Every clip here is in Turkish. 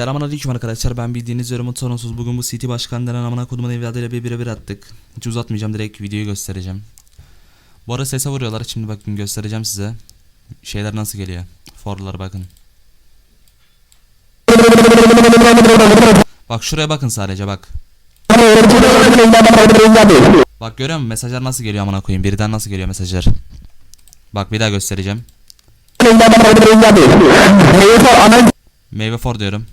Selamünaleyküm arkadaşlar. Ben bildiğiniz üzere Umut Sorunsuz. Bugün bu City Başkan denen amına kodumun evladıyla bir birebir attık. Hiç uzatmayacağım direkt videoyu göstereceğim. Bu arada sese vuruyorlar. Şimdi bakın göstereceğim size. Şeyler nasıl geliyor? Forlara bakın. Bak şuraya bakın sadece bak. Bak görüyor musun? Mesajlar nasıl geliyor amına koyayım? Birden nasıl geliyor mesajlar? Bak bir daha göstereceğim. Meyve for diyorum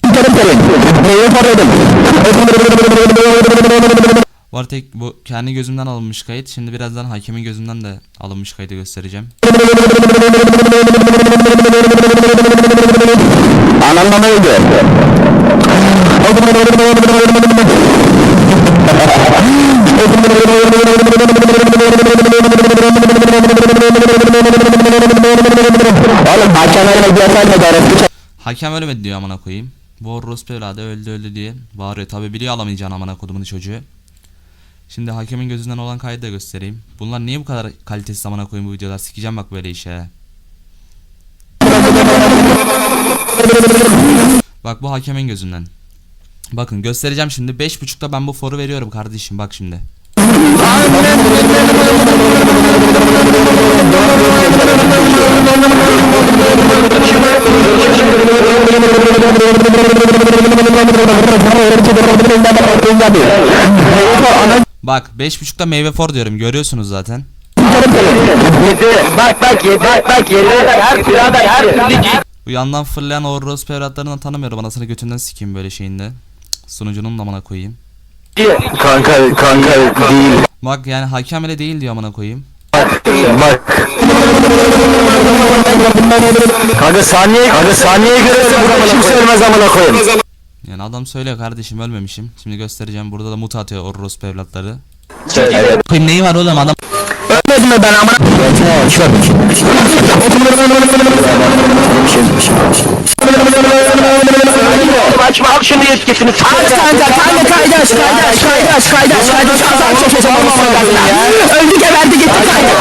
Bu arada tek bu kendi gözümden alınmış kayıt. Şimdi birazdan hakemin gözünden de alınmış kaydı göstereceğim. Anamdan öldü. Oğlum hakem öyle diyorsan da doğru. Hakem ölmedi diyor amına koyayım. Bu orospu öldü öldü diye bağırıyor. Tabi biliyor alamayacağını amına kodumun çocuğu. Şimdi hakemin gözünden olan kaydı da göstereyim. Bunlar niye bu kadar kalitesiz amına koyayım bu videolar? Sikeceğim bak böyle işe. Bak bu hakemin gözünden. Bakın göstereceğim şimdi. 5.5'ta ben bu foru veriyorum kardeşim bak şimdi. Bak 5.5'ta meyve for diyorum görüyorsunuz zaten. Bak bak bak bak yedi her sırada her türlü Bu yandan fırlayan orospu evlatlarını tanımıyorum. Anasını götünden sikeyim böyle şeyinde. Sunucunun da amına koyayım. Kanka kanka değil Bak yani hakem bile değil diyor amına koyayım. bak Kanka saniye kanka saniyeye göre buna kim söylemez amına koyayım Yani adam söylüyor kardeşim ölmemişim. Şimdi göstereceğim. Burada da muta atıyor orospu evlatları. Evet neyi var oğlum adam? Ölmedim ben amına Açma al şunu yetkisini Aç kanka kanka kaydaş kaydaş kaydaş kaydaş kaydaş Azar çekeceğim Öldü geberdi gitti kaydaş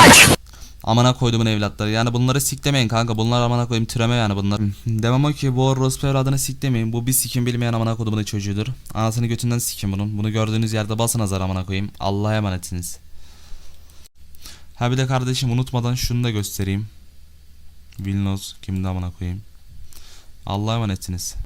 Amına koyduğumun evlatları. Yani bunları siklemeyin kanka. Bunlar amına koyayım türeme yani bunlar. Demem o ki bu orospu evladını siklemeyin. Bu bir sikim bilmeyen amına koyduğumun çocuğudur. Anasını götünden sikin bunun. Bunu gördüğünüz yerde basın azar amına koyayım. Allah'a emanetsiniz. Ha bir de kardeşim unutmadan şunu da göstereyim. Vilnos kimde amına koyayım. Allah'a emanetsiniz.